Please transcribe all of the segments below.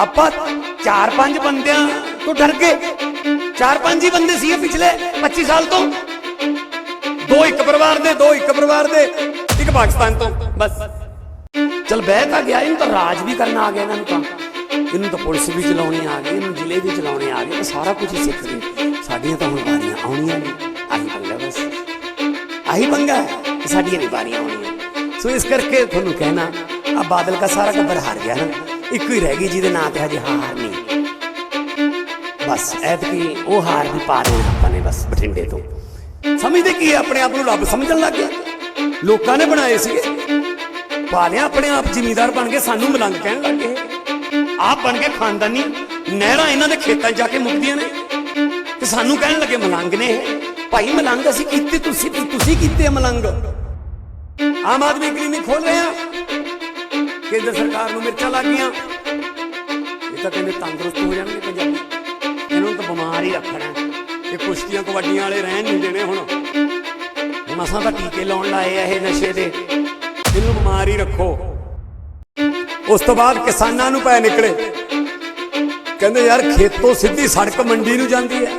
ਆਪਾਂ ਚਾਰ ਪੰਜ ਬੰਦਿਆਂ ਤੋਂ ਡਰ ਗਏ ਚਾਰ ਪੰਜ ਹੀ ਬੰਦੇ ਸੀ ਪਿਛਲੇ 25 ਸਾਲ ਤੋਂ। ਦੋ ਇੱਕ ਪਰਿਵਾਰ ਦੇ, ਦੋ ਇੱਕ ਪਰਿਵਾਰ ਦੇ, ਇੱਕ ਪਾਕਿਸਤਾਨ ਤੋਂ, ਬਸ। ਚਲ ਬਹਿ ਤਾਂ ਗਿਆ, ਇਹਨੂੰ ਤਾਂ ਰਾਜ ਵੀ ਕਰਨਾ ਆ ਗਿਆ ਇਹਨਾਂ ਨੂੰ ਤਾਂ। ਇਹਨੂੰ ਤਾਂ ਪੁਲਿਸ ਵੀ ਚਲਾਉਣੀ ਆ ਗਈ, ਇਹਨੂੰ ਜ਼ਿਲ੍ਹੇ ਵੀ ਚਲਾਉਣੇ ਆ ਗਏ ਸਾਰਾ ਕੁਝ ਹੀ ਸਿੱਖ ਗਏ। ਸਾਡੀਆਂ ਤਾਂ ਹੁਣ ਵਾਰੀਆਂ ਆਉਣੀਆਂ ਨਹੀਂ ਆਹੀ ਪੰਗਾ ਬਸ। ਆਹੀ ਪੰਗਾ ਸਾਡੀਆਂ ਨਹੀਂ ਵਾਰੀਆਂ ਆਉਣੀਆਂ। ਸੋ ਇਸ ਕਰਕੇ ਤੁਹਾਨੂੰ ਕਹਿਣਾ ਆ ਬਾਦਲ ਦਾ ਸਾਰਾ ਟੱਬਰ ਹਾਰ ਗਿਆ ਨਾ। ਇੱਕੋ ਹੀ ਰਹਿ ਗਈ ਜਿਹਦੇ ਨਾਂ ਤੇ ਹਜੇ ਹਾਰ ਨਹੀਂ। ਬਸ, ਐਤਕੀ ਉਹ ਹਾਰ ਵੀ ਪਾ ਰਹੇ ਆਪਾਂ ਨੇ ਬਸ ਬਠਿੰਡੇ ਤੋਂ। ਸਮਝਦੇ ਕੀ ਆਪਣੇ ਆਪ ਨੂੰ ਰੱਬ ਸਮਝਣ ਲੱਗ ਗਿਆ। ਲੋਕਾਂ ਨੇ ਬਣਾਏ ਸੀਗੇ। ਪਾ ਲਿਆ, ਆਪਣੇ ਆਪ ਜ਼ਿਮੀਦਾਰ ਬਣ ਕੇ ਸਾਨੂੰ ਮਲੰਗ ਕਹਿਣ ਲੱਗ ਗਏ। ਆਪ ਬਣ ਕੇ ਖਾਨਦਾਨੀ, ਨਹਿਰਾਂ ਇਹਨਾਂ ਦੇ ਖੇਤਾਂ 'ਚ ਜਾ ਕੇ ਮੁੱਕਦੀਆਂ ਨੇ। ਤੇ ਸਾਨੂੰ ਕਹਿਣ ਲੱਗੇ, ਮਲੰਗ ਨੇ ਇਹ। ਭਾਈ, ਮਲੰਗ ਅਸੀਂ ਕੀਤੇ, ਤੁਸੀਂ ਤੁਸੀਂ ਕੀਤੇ ਆ ਮਲੰਗ। ਆਮ ਆਦਮੀ ਕਲੀਨਿਕ ਖੋਲ ਰਹੇ ਆ। ਕੇਂਦਰ ਸਰਕਾਰ ਨੂੰ ਮਿਰਚਾਂ ਲੱਗ ਗਈਆਂ ਇਹ ਤਾਂ ਕਹਿੰਦੇ ਤੰਦਰੁਸਤ ਹੋ ਜਾਣਗੇ ਪੰਜਾਬੀ। ਇਹਨਾਂ ਨੂੰ ਤਾਂ ਬਿਮਾਰ ਹੀ ਰੱਖਣਾ ਇਹ ਕੁਸ਼ਤੀਆਂ ਕਬੱਡੀਆਂ ਵਾਲੇ ਰਹਿਣ ਨਹੀਂ ਦੇਣੇ ਹੁਣ। ਮਸਾਂ ਤਾਂ ਟੀਕੇ ਲਾਉਣ ਲਾਏ ਆ ਇਹ ਨਸ਼ੇ ਦੇ। ਇਹਨੂੰ ਬਿਮਾਰ ਹੀ ਰੱਖੋ। ਉਸ ਤੋਂ ਬਾਅਦ ਕਿਸਾਨਾਂ ਨੂੰ ਪੈ ਨਿਕਲੇ। ਕਹਿੰਦੇ ਯਾਰ ਖੇਤੋਂ ਸਿੱਧੀ ਸੜਕ ਮੰਡੀ ਨੂੰ ਜਾਂਦੀ ਹੈ।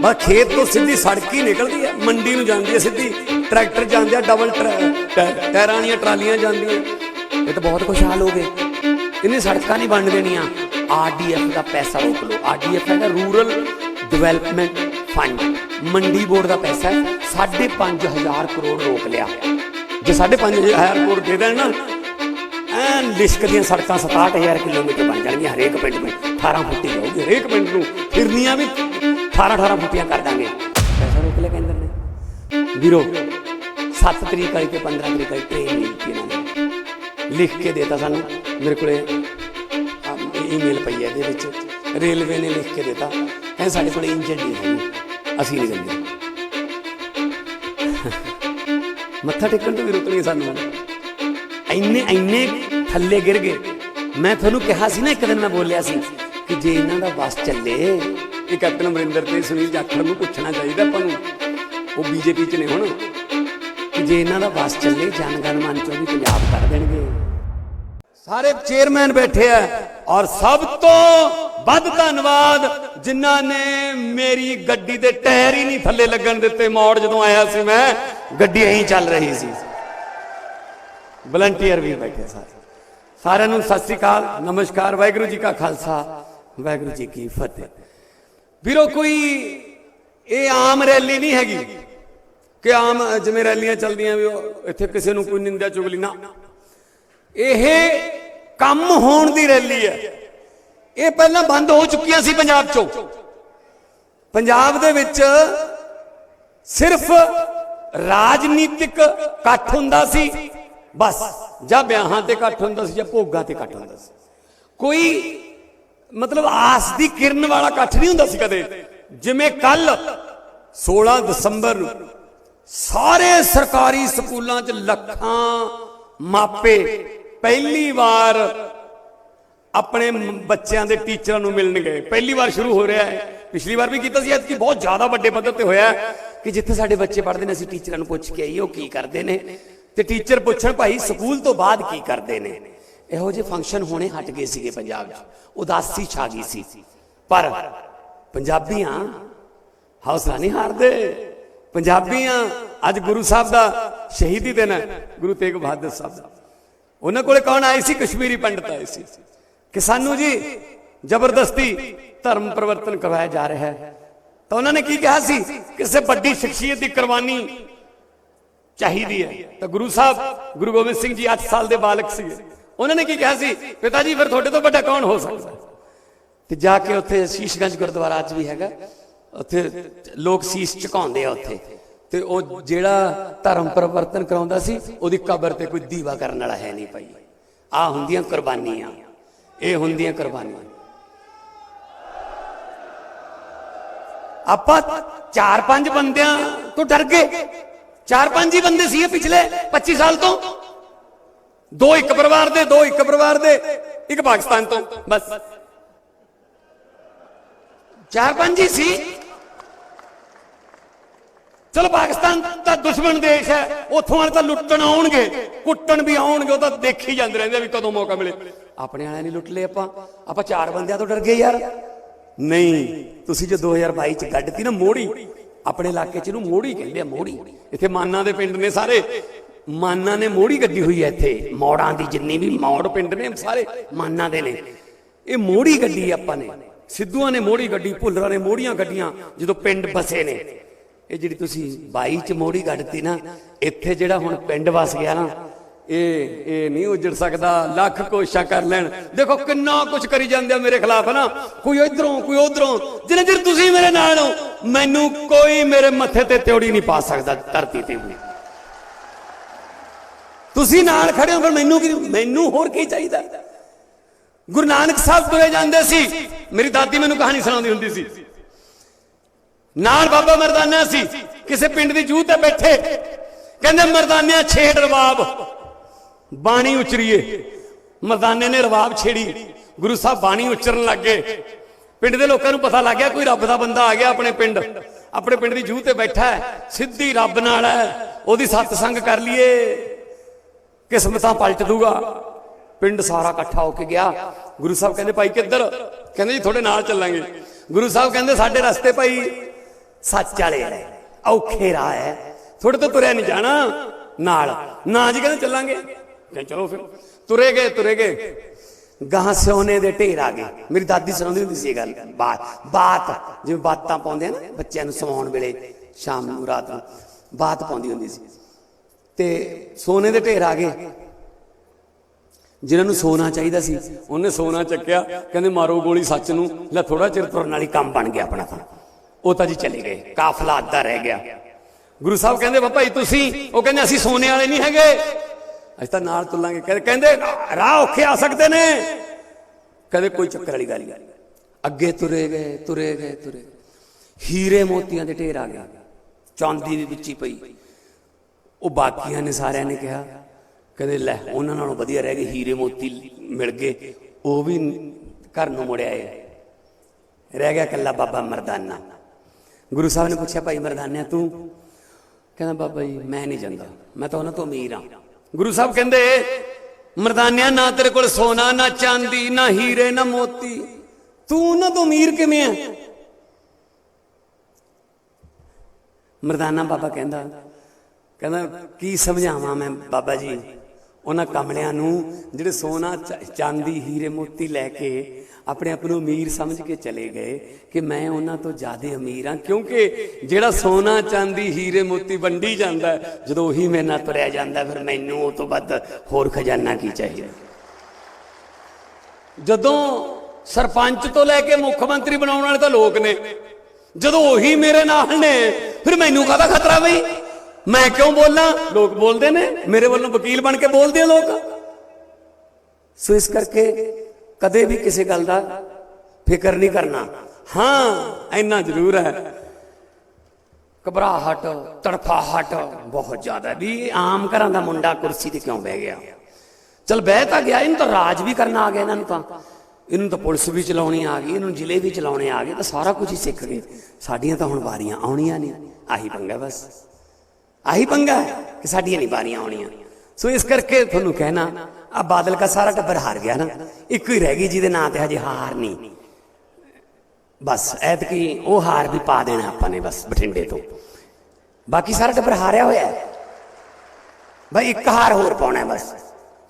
ਬਸ ਖੇਤ ਤੋਂ ਸਿੱਧੀ ਸੜਕ ਹੀ ਨਿਕਲਦੀ ਹੈ। ਮੰਡੀ ਨੂੰ ਜਾਂਦੀ ਹੈ ਸਿੱਧੀ। ਟਰੈਕਟਰ ਜਾਂਦੇ ਆ ਡਬਲ ਟਰ- ਟੈ- ਟਾਇਰਾਂ ਵਾਲੀਆਂ ਟਰਾਲੀਆਂ ਜਾਂਦੀਆਂ। ਇਹ ਤਾਂ ਬਹੁਤ ਖੁਸ਼ਹਾਲ ਹੋ ਗਏ। ਇਹਨੇ ਸੜਕਾਂ ਨਹੀਂ ਬਣ ਦੇਣੀਆਂ। ਆਰਡੀਐਫ ਦਾ ਪੈਸਾ ਰੋਕ ਲਓ। ਆਰਡੀਐਫ ਹੈਗਾ ਰੂਰਲ ਡਿਵੈਲਪਮੈਂਟ ਫੰਡ। ਮੰਡੀ ਬੋਰਡ ਦਾ ਪੈਸਾ ਹੈ। 5.5000 ਕਰੋੜ ਰੋਕ ਲਿਆ। ਜੇ 5.5000 ਕਰੋੜ ਦੇ ਦੇਣ ਨਾ, ਐਨ ਲਿਸ਼ਕ ਦੀਆਂ ਸੜਕਾਂ 67000 ਕਿਲੋਮੀਟਰ ਬਣ ਜਾਣਗੀਆਂ ਹਰੇਕ ਪਿੰਡ ਵਿੱਚ 18 ਫੁੱਟੀ ਹੋਊਗੀ ਹਰੇਕ ਪਿੰਡ ਨੂੰ। ਫਿਰਨੀਆਂ ਵੀ 18 18 ਫੁੱਟੀਆਂ ਕਰ ਦਾਂਗੇ। ਪੈਸਾ ਰੋਕ ਲਿਆ ਕੇਂਦਰ ਨੇ। ਵੀਰੋ 7 ਤਰੀਕ ਵਾਲੀ ਤੇ 15 ਤਰੀਕ ਵਾਲੀ ਟ੍ਰੇਨ ਨਹੀਂ ਦਿੱਤੀ ਇਹਨਾਂ ਨੇ। ਲਿਖ ਕੇ ਦੇਤਾ ਸਾਨੂੰ। ਮੇਰੇ ਕੋਲੇ ਈਮੇਲ ਪਈ ਹੈ ਇਹਦੇ ਵਿੱਚ। ਰੇਲਵੇ ਨੇ ਲਿਖ ਕੇ ਦੇਤਾ। ਇਹ ਸਾਡੇ ਕੋਲ ਇੰਜਨ ਨਹੀਂ ਹੈ ਅਸੀਂ ਨਹੀਂ ਦਿੰਦੇ ਮੱਥਾ ਟੇਕਣ ਤੋਂ ਵੀ ਰੁਕ ਨਹੀਂ ਸਾਨੂੰ। ਇੰਨੇ ਇੰਨੇ ਥੱਲੇ ਗਿਰ ਗਏ। ਮੈਂ ਤੁਹਾਨੂੰ ਕਿਹਾ ਸੀ ਨਾ ਇੱਕ ਦਿਨ ਮੈਂ ਬੋਲਿਆ ਸੀ ਕਿ ਜੇ ਇਹਨਾਂ ਦਾ ਬਸ ਚੱਲੇ ਇਹ ਕੈਪਟਨ ਅਮਰਿੰਦਰ ਤੇ ਸੁਨੀਲ ਜਾਖੜ ਨੂੰ ਪੁੱਛਣਾ ਚਾਹੀਦਾ ਆਪਾਂ ਨੂੰ। ਉਹ ਬੀਜੇਪੀ ਚ ਨੇ ਹੁਣ। ਜੇ ਇਹਨਾਂ ਦਾ ਬਸ ਚੱਲੇ ਜਨਗਣ ਮਨ ਚੋਂ ਵੀ ਪੰਜਾਬ ਕਰ ਦੇਣਗੇ। ਸਾਰੇ ਚੇਅਰਮੈਨ ਬੈਠੇ ਆ ਔਰ ਸਭ ਤੋਂ ਵੱਧ ਧੰਨਵਾਦ ਜਿਨ੍ਹਾਂ ਨੇ ਮੇਰੀ ਗੱਡੀ ਦੇ ਟਾਇਰ ਹੀ ਨਹੀਂ ਥੱਲੇ ਲੱਗਣ ਦਿੱਤੇ। ਮੋੜ ਜਦੋਂ ਆਇਆ ਸੀ ਮੈਂ, ਗੱਡੀ ਐਂ ਚੱਲ ਰਹੀ ਸੀ। ਵਲੰਟੀਅਰ ਵੀ ਬੈਠੇ ਸਾਰੇ। ਸਾਰਿਆਂ ਨੂੰ ਸਤਿ ਸ੍ਰੀ ਅਕਾਲ, ਨਮਸਕਾਰ, ਵਾਹਿਗੁਰੂ ਜੀ ਕਾ ਖਾਲਸਾ, ਵਾਹਿਗੁਰੂ ਜੀ ਕੀ ਫਤਿਹ। ਵੀਰੋ, ਕੋਈ ਇਹ ਆਮ ਰੈਲੀ ਨਹੀਂ ਹੈਗੀ। ਕਿ ਆਮ ਜਿਵੇਂ ਰੈਲੀਆਂ ਚੱਲਦੀਆਂ ਵੀ ਉਹ ਇੱਥੇ ਕਿਸੇ ਨੂੰ ਕੋਈ ਨਿੰਦਿਆ ਚੁਗਲੀ ਨਾ। ਇਹ ਕੰਮ ਹੋਣ ਦੀ ਰੈਲੀ ਹੈ। ਇਹ ਪਹਿਲਾਂ ਬੰਦ ਹੋ ਚੁੱਕੀਆਂ ਸੀ ਪੰਜਾਬ 'ਚੋਂ। ਪੰਜਾਬ ਦੇ ਵਿੱਚ ਸਿਰਫ ਰਾਜਨੀਤਿਕ ਇਕੱਠ ਹੁੰਦਾ ਸੀ, ਬਸ। ਜਾਂ ਵਿਆਹਾਂ ਤੇ ਇਕੱਠ ਹੁੰਦਾ ਸੀ ਜਾਂ ਭੋਗਾਂ ਤੇ ਇਕੱਠ ਹੁੰਦਾ ਸੀ। ਕੋਈ ਮਤਲਬ ਆਸ ਦੀ ਕਿਰਨ ਵਾਲਾ ਇਕੱਠ ਨਹੀਂ ਹੁੰਦਾ ਸੀ ਕਦੇ। ਜਿਵੇਂ ਕੱਲ 16 ਦਸੰਬਰ ਨੂੰ ਸਾਰੇ ਸਰਕਾਰੀ ਸਕੂਲਾਂ 'ਚ ਲੱਖਾਂ ਮਾਪੇ ਪਹਿਲੀ ਵਾਰ ਆਪਣੇ ਬੱਚਿਆਂ ਦੇ ਟੀਚਰਾਂ ਨੂੰ ਮਿਲਣ ਗਏ ਪਹਿਲੀ ਵਾਰ ਸ਼ੁਰੂ ਹੋ ਰਿਹਾ ਹੈ। ਪਿਛਲੀ ਵਾਰ ਵੀ ਕੀਤਾ ਸੀ, ਐਤਕੀ ਬਹੁਤ ਜ਼ਿਆਦਾ ਵੱਡੇ ਪੱਧਰ ਤੇ ਹੋਇਆ ਕਿ ਜਿੱਥੇ ਸਾਡੇ ਬੱਚੇ ਪੜ੍ਹਦੇ ਨੇ, ਅਸੀਂ ਟੀਚਰਾਂ ਨੂੰ ਪੁੱਛ ਕੇ ਆਈਏ, ਉਹ ਕੀ ਕਰਦੇ ਨੇ? ਤੇ ਟੀਚਰ ਪੁੱਛਣ, ਭਾਈ, ਸਕੂਲ ਤੋਂ ਬਾਅਦ ਕੀ ਕਰਦੇ ਨੇ? ਇਹੋ ਜਿਹੇ ਫੰਕਸ਼ਨ ਹੋਣੇ ਹਟ ਗਏ ਸੀਗੇ ਪੰਜਾਬ 'ਚ। ਉਦਾਸੀ ਛਾ ਗਈ ਸੀ। ਪਰ ਪੰਜਾਬੀਆਂ ਹੌਸਲਾ ਨਹੀਂ ਹਾਰਦੇ। ਪੰਜਾਬੀਆਂ, ਅੱਜ ਗੁਰੂ ਸਾਹਿਬ ਦਾ ਸ਼ਹੀਦੀ ਦਿਨ ਹੈ, ਗੁਰੂ ਤੇਗ ਬਹਾਦਰ ਸਾਹਿਬ ਦਾ। ਉਹਨਾਂ ਕੋਲੇ ਕੌਣ ਆਏ ਸੀ? ਕਸ਼ਮੀਰੀ ਪੰਡਤ ਆਏ ਸੀ। ਕਿ ਸਾਨੂੰ ਜੀ, ਜ਼ਬਰਦਸਤੀ ਧਰਮ ਪਰਿਵਰਤਨ ਕਰਵਾਇਆ ਜਾ ਰਿਹਾ ਹੈ। ਤਾਂ ਉਹਨਾਂ ਨੇ ਕੀ ਕਿਹਾ ਸੀ? ਕਿਸੇ ਵੱਡੀ ਸ਼ਖਸੀਅਤ ਦੀ ਕੁਰਬਾਨੀ ਚਾਹੀਦੀ ਹੈ। ਤਾਂ ਗੁਰੂ ਸਾਹਿਬ, ਗੁਰੂ ਗੋਬਿੰਦ ਸਿੰਘ ਜੀ 8 ਸਾਲ ਦੇ ਬਾਲਕ ਸੀਗੇ। ਉਹਨਾਂ ਨੇ ਕੀ ਕਿਹਾ ਸੀ? ਪਿਤਾ ਜੀ, ਫਿਰ ਤੁਹਾਡੇ ਤੋਂ ਵੱਡਾ ਕੌਣ ਹੋ ਸਕਦਾ? ਤੇ ਜਾ ਕੇ ਉੱਥੇ ਸ਼ੀਸ਼ਗੰਜ ਗੁਰਦੁਆਰਾ ਅੱਜ ਵੀ ਹੈਗਾ। ਉੱਥੇ ਲੋਕ ਸੀਸ ਝੁਕਾਉਂਦੇ ਆ ਉੱਥੇ। ਤੇ ਉਹ ਜਿਹੜਾ ਧਰਮ ਪਰਿਵਰਤਨ ਕਰਾਉਂਦਾ ਸੀ, ਉਹਦੀ ਕਬਰ ਤੇ ਕੋਈ ਦੀਵਾ ਕਰਨ ਵਾਲਾ ਹੈ ਨਹੀਂ ਭਾਈ। ਆ ਹੁੰਦੀਆਂ ਕੁਰਬਾਨੀਆਂ। ਇਹ ਹੁੰਦੀਆਂ ਕੁਰਬਾਨੀਆਂ। ਆਪਾਂ ਚਾਰ ਪੰਜ ਬੰਦਿਆਂ ਤੋਂ ਡਰ ਗਏ। ਚਾਰ ਪੰਜ ਹੀ ਬੰਦੇ ਸੀ ਪਿਛਲੇ 25 ਸਾਲ ਤੋਂ। ਦੋ ਇੱਕ ਪਰਿਵਾਰ ਦੇ, ਦੋ ਇੱਕ ਪਰਿਵਾਰ ਦੇ, ਇੱਕ ਪਾਕਿਸਤਾਨ ਤੋਂ। ਬਸ। ਚਾਰ ਪੰਜ ਹੀ ਸੀ। ਚਲੋ ਪਾਕਿਸਤਾਨ ਤਾਂ ਦੁਸ਼ਮਣ ਦੇਸ਼ ਹੈ, ਉੱਥੋਂ ਵਾਲੇ ਤਾਂ ਲੁੱਟਣ ਆਉਣਗੇ, ਕੁੱਟਣ ਵੀ ਆਉਣਗੇ, ਉਹ ਤਾਂ ਦੇਖੀ ਜਾਂਦੇ ਰਹਿੰਦੇ ਆ ਵੀ ਕਦੋਂ ਮੌਕਾ ਮਿਲੇ। ਆਪਣੇ ਵਾਲਿਆਂ ਨੇ ਲੁੱਟ ਲਏ ਆਪਾਂ ਆਪਾਂ ਚਾਰ ਬੰਦਿਆਂ ਤੋਂ ਡਰ ਗਏ ਯਾਰ। ਨਹੀਂ, ਤੁਸੀਂ ਜੋ 2022 ਚ ਗੱਡਤੀ ਨਾ ਮੋੜੀ, ਆਪਣੇ ਇਲਾਕੇ ਚ ਇਹਨੂੰ ਮੋੜੀ ਕਹਿੰਦੇ ਆ, ਮੋੜੀ। ਇੱਥੇ ਮਾਨਾ ਦੇ ਪਿੰਡ ਨੇ ਸਾਰੇ, ਮਾਨਾ ਨੇ ਮੋੜੀ ਗੱਡੀ ਹੋਈ ਹੈ ਇੱਥੇ। ਮੋੜਾਂ ਦੀ ਜਿੰਨੀ ਵੀ ਮੋੜ ਪਿੰਡ ਨੇ, ਸਾਰੇ ਮਾਨਾ ਦੇ ਨੇ। ਇਹ ਮੋੜੀ ਗੱਡੀ ਆਪਾਂ ਨੇ, ਸਿੱਧੂਆਂ ਨੇ ਮੋੜੀ ਗੱਡੀ, ਭੁੱਲਰਾਂ ਨੇ ਮੋੜੀਆਂ ਗੱਡੀਆਂ, ਜਦੋਂ ਪਿੰਡ ਬਸੇ ਨੇ। ਇਹ ਜਿਹੜੀ ਤੁਸੀਂ 22 ਚ ਮੋੜੀ ਕੱਢਤੀ ਨਾ, ਇੱਥੇ ਜਿਹੜਾ ਹੁਣ ਪਿੰਡ ਵਸ ਗਿਆ ਨਾ, ਇਹ ਇਹ ਨਹੀਂ ਉਜੜ ਸਕਦਾ, ਲੱਖ ਕੋਸ਼ਿਸ਼ਾਂ ਕਰ ਲੈਣ। ਦੇਖੋ ਕਿੰਨਾ ਕੁਝ ਕਰੀ ਜਾਂਦੇ ਆ ਮੇਰੇ ਖਿਲਾਫ ਨਾ। ਕੋਈ ਇਧਰੋਂ, ਕੋਈ ਉਧਰੋਂ। ਜਿੰਨੇ ਚਿਰ ਤੁਸੀਂ ਮੇਰੇ ਨਾਲ ਹੋ, ਮੈਨੂੰ ਕੋਈ ਮੇਰੇ ਮੱਥੇ ਤੇ ਤਿਉੜੀ ਨਹੀਂ ਪਾ ਸਕਦਾ ਧਰਤੀ ਤੇ ਵੀ। ਤੁਸੀਂ ਨਾਲ ਖੜੇ ਹੋ, ਫਿਰ ਮੈਨੂੰ ਕੀ, ਮੈਨੂੰ ਹੋਰ ਕੀ ਚਾਹੀਦਾ? ਗੁਰੂ ਨਾਨਕ ਸਾਹਿਬ ਤੁਰੇ ਜਾਂਦੇ ਸੀ। ਮੇਰੀ ਦਾਦੀ ਮੈਨੂੰ ਕਹਾਣੀ ਸੁਣਾਉਂਦੀ ਹੁੰਦੀ ਸੀ। ਨਾਲ ਬਾਬਾ ਮਰਦਾਨਾ ਸੀ, ਕਿਸੇ ਪਿੰਡ ਦੀ ਜੂਹ ਤੇ ਬੈਠੇ। ਕਹਿੰਦੇ, ਮਰਦਾਨਿਆਂ, ਛੇੜ ਰਬਾਬ ਬਾਣੀ ਉਚਰੀਏ। ਮਰਦਾਨੇ ਨੇ ਰਬਾਬ ਛੇੜੀ। ਗੁਰੂ ਸਾਹਿਬ ਬਾਣੀ ਉਚਰਨ ਲੱਗੇ ਪਿੰਡ ਦੇ ਲੋਕਾਂ ਨੂੰ ਪਤਾ ਲੱਗ ਗਿਆ, ਕੋਈ ਰੱਬ ਦਾ ਬੰਦਾ ਆ ਗਿਆ ਆਪਣੇ ਪਿੰਡ। ਆਪਣੇ ਪਿੰਡ ਦੀ ਜੂਹ ਤੇ ਬੈਠਾ ਹੈ। ਸਿੱਧੀ ਰੱਬ ਨਾਲ ਹੈ। ਉਹਦੀ ਸਤਸੰਗ ਕਰ ਲਈਏ। ਕਿਸਮਤਾਂ ਪਲਟ ਦੂਗਾ। ਪਿੰਡ ਸਾਰਾ ਇਕੱਠਾ ਹੋ ਕੇ ਗਿਆ। ਗੁਰੂ ਸਾਹਿਬ ਕਹਿੰਦੇ, ਭਾਈ ਕਿੱਧਰ? ਕਹਿੰਦੇ, ਜੀ, ਤੁਹਾਡੇ ਨਾਲ ਚੱਲਾਂਗੇ। ਗੁਰੂ ਸਾਹਿਬ ਕਹਿੰਦੇ, ਸਾਡੇ ਰਸਤੇ, ਭਾਈ ਸੱਚ ਵਾਲੇ ਆ ਔਖੇ ਰਾਹ ਹੈ। ਥੋੜੇ ਤੋਂ ਤੁਰਿਆ ਨਹੀਂ ਜਾਣਾ। ਨਾਲ, ਨਾ ਜੀ ਕਹਿੰਦੇ ਚੱਲਾਂਗੇ। ਕਹਿੰਦੇ ਚਲੋ ਫਿਰ। ਤੁਰੇ ਗਏ ਤੁਰੇ ਗਏ। ਗਾਂ ਸੋਨੇ ਦੇ ਢੇਰ ਆ ਗਏ। ਮੇਰੀ ਦਾਦੀ ਸੁਣਾਉਂਦੀ ਹੁੰਦੀ ਸੀ ਇਹ ਗੱਲ। ਬਾਤ ਬਾਤ। ਜਿਵੇਂ ਬਾਤਾਂ ਪਾਉਂਦੇ ਆ ਨਾ, ਬੱਚਿਆਂ ਨੂੰ ਸੌਣ ਵੇਲੇ, ਸ਼ਾਮ ਨੂੰ, ਰਾਤ ਨੂੰ, ਬਾਤ ਪਾਉਂਦੀ ਹੁੰਦੀ ਸੀ। ਤੇ ਸੋਨੇ ਦੇ ਢੇਰ ਆ ਗਏ। ਜਿਨ੍ਹਾਂ ਨੂੰ ਸੋਨਾ ਚਾਹੀਦਾ ਸੀ, ਉਹਨੇ ਸੋਨਾ ਚੱਕਿਆ। ਕਹਿੰਦੇ ਮਾਰੋ ਗੋਲੀ ਸੱਚ ਨੂੰ। ਲੈ ਥੋੜਾ ਚਿਰ ਤੁਰਨ ਵਾਲੀ ਕੰਮ ਬਣ ਗਿਆ ਆਪਣਾ ਤਾਂ। ਉਹ ਤਾਂ ਜੀ ਚਲੇ ਗਏ, ਕਾਫਲਾ ਅੱਧਾ ਰਹਿ ਗਿਆ। ਗੁਰੂ ਸਾਹਿਬ ਕਹਿੰਦੇ, ਬਾਬਾ ਜੀ, ਤੁਸੀਂ ਉਹ ਕਹਿੰਦੇ, ਅਸੀਂ ਸੋਨੇ ਵਾਲੇ ਨਹੀਂ ਹੈਗੇ। ਅਸੀਂ ਤਾਂ ਨਾਲ ਤੁਲਾਂਗੇ। ਕਹਿੰਦੇ ਕਹਿੰਦੇ, ਰਾਹ ਔਖੇ ਆ ਸਕਦੇ ਨੇ। ਕਦੇ ਕੋਈ ਚੱਕਰ ਵਾਲੀ ਗੱਲ ਨਹੀਂ। ਅੱਗੇ ਤੁਰੇ ਗਏ ਤੁਰੇ ਗਏ, ਤੁਰੇ ਹੀਰੇ ਮੋਤੀਆਂ ਦੇ ਢੇਰ ਆ ਗਿਆ ਚਾਂਦੀ ਵੀ ਵਿੱਚੀ ਪਈ। ਉਹ ਬਾਕੀਆਂ ਨੇ ਸਾਰਿਆਂ ਨੇ ਕਿਹਾ, ਕਹਿੰਦੇ, ਲੈ, ਉਹਨਾਂ ਨਾਲੋਂ ਵਧੀਆ ਰਹਿ ਗਏ, ਹੀਰੇ ਮੋਤੀ ਮਿਲ ਗਏ। ਉਹ ਵੀ ਘਰ ਨੂੰ ਮੁੜਿਆ ਆਏ ਰਹਿ ਗਿਆ ਕੱਲਾ ਬਾਬਾ ਮਰਦਾਨਾ। ਗੁਰੂ ਸਾਹਿਬ ਨੇ ਪੁੱਛਿਆ, ਭਾਈ ਮਰਦਾਨਿਆ, ਤੂੰ? ਕਹਿੰਦਾ, ਬਾਬਾ ਜੀ, ਮੈਂ ਨਹੀਂ ਜਾਂਦਾ। ਮੈਂ ਤਾਂ ਉਹਨਾਂ ਤੋਂ ਅਮੀਰ ਹਾਂ। ਗੁਰੂ ਸਾਹਿਬ ਕਹਿੰਦੇ, ਮਰਦਾਨਿਆ, ਨਾ ਤੇਰੇ ਕੋਲ ਸੋਨਾ, ਨਾ ਚਾਂਦੀ, ਨਾ ਹੀਰੇ, ਨਾ ਮੋਤੀ। ਤੂੰ ਉਹਨਾਂ ਤੋਂ ਅਮੀਰ ਕਿਵੇਂ ਆ? ਮਰਦਾਨਾ ਬਾਬਾ ਕਹਿੰਦਾ ਕਹਿੰਦਾ, ਕੀ ਸਮਝਾਵਾਂ ਮੈਂ ਬਾਬਾ ਜੀ? ਉਹਨਾਂ ਕਮਲਿਆਂ ਨੂੰ ਜਿਹੜੇ ਸੋਨਾ ਚ- ਚਾਂਦੀ, ਹੀਰੇ ਮੋਤੀ ਲੈ ਕੇ ਆਪਣੇ ਆਪ ਨੂੰ ਅਮੀਰ ਸਮਝ ਕੇ ਚਲੇ ਗਏ ਕਿ ਮੈਂ ਉਹਨਾਂ ਤੋਂ ਜ਼ਿਆਦਾ ਅਮੀਰ ਹਾਂ, ਕਿਉਂਕਿ ਜਿਹੜਾ ਸੋਨਾ, ਚਾਂਦੀ, ਹੀਰੇ ਮੋਤੀ ਵੰਡੀ ਜਾਂਦਾ, ਜਦੋਂ ਉਹੀ ਮੇਰੇ ਨਾਲ ਤੁਰਿਆ ਜਾਂਦਾ, ਫਿਰ ਮੈਨੂੰ ਉਹ ਤੋਂ ਵੱਧ ਹੋਰ ਖਜ਼ਾਨਾ ਕੀ ਚਾਹੀਦਾ? ਜਦੋਂ ਸਰਪੰਚ ਤੋਂ ਲੈ ਕੇ ਮੁੱਖ ਮੰਤਰੀ ਬਣਾਉਣ ਵਾਲੇ ਤਾਂ ਲੋਕ ਨੇ। ਜਦੋਂ ਉਹੀ ਮੇਰੇ ਨਾਲ ਨੇ, ਫਿਰ ਮੈਨੂੰ ਕਾਹਦਾ ਖਤਰਾ ਬਈ? ਮੈਂ ਕਿਉਂ ਬੋਲਾਂ? ਲੋਕ ਬੋਲਦੇ ਨੇ। ਮੇਰੇ ਵੱਲੋਂ ਵਕੀਲ ਬਣ ਕੇ ਬੋਲਦੇ ਆ ਲੋਕ। ਸੋ ਇਸ ਕਰਕੇ ਕਦੇ ਵੀ ਕਿਸੇ ਗੱਲ ਦਾ ਫਿਕਰ ਨਹੀਂ ਕਰਨਾ। ਹਾਂ, ਇੰਨਾ ਜ਼ਰੂਰ ਹੈ। ਘਬਰਾਹਟ, ਤੜਫਾਹਟ ਬਹੁਤ ਜ਼ਿਆਦਾ ਵੀ ਆਮ ਘਰਾਂ ਦਾ ਮੁੰਡਾ ਕੁਰਸੀ ਤੇ ਕਿਉਂ ਬਹਿ ਗਿਆ? ਚਲ ਬਹਿ ਤਾਂ ਗਿਆ, ਇਹਨੂੰ ਤਾਂ ਰਾਜ ਵੀ ਕਰਨਾ ਆ ਗਿਆ ਇਹਨਾਂ ਨੂੰ ਤਾਂ। ਇਹਨੂੰ ਤਾਂ ਪੁਲਿਸ ਵੀ ਚਲਾਉਣੀ ਆ ਗਈ, ਇਹਨੂੰ ਜ਼ਿਲ੍ਹੇ ਵੀ ਚਲਾਉਣੇ ਆ ਗਏ, ਤਾਂ ਸਾਰਾ ਕੁਝ ਹੀ ਸਿੱਖ ਗਏ। ਸਾਡੀਆਂ ਤਾਂ ਹੁਣ ਵਾਰੀਆਂ ਆਉਣੀਆਂ ਨਹੀਂ ਆਹੀ ਪੰਗਾ ਬਸ। ਆਹੀ ਪੰਗਾ ਹੈ ਕਿ ਸਾਡੀਆਂ ਨਹੀਂ ਬਾਰੀਆਂ ਆਉਣੀਆਂ। ਸੋ ਇਸ ਕਰਕੇ ਤੁਹਾਨੂੰ ਕਹਿਣਾ ਆ ਬਾਦਲ ਦਾ ਸਾਰਾ ਟੱਬਰ ਹਾਰ ਗਿਆ ਨਾ। ਇੱਕੋ ਹੀ ਰਹਿ ਗਈ ਜਿਹਦੇ ਨਾਂ ਤੇ ਹਜੇ ਹਾਰ ਨਹੀਂ। ਬਸ, ਐਤਕੀ ਉਹ ਹਾਰ ਵੀ ਪਾ ਦੇਣਾ ਆਪਾਂ ਨੇ ਬਸ ਬਠਿੰਡੇ ਤੋਂ। ਬਾਕੀ ਸਾਰਾ ਟੱਬਰ ਹਾਰਿਆ ਹੋਇਆ ਹੈ। ਭਾਈ ਇੱਕ ਹਾਰ ਹੋਰ ਪਾਉਣਾ ਬਸ।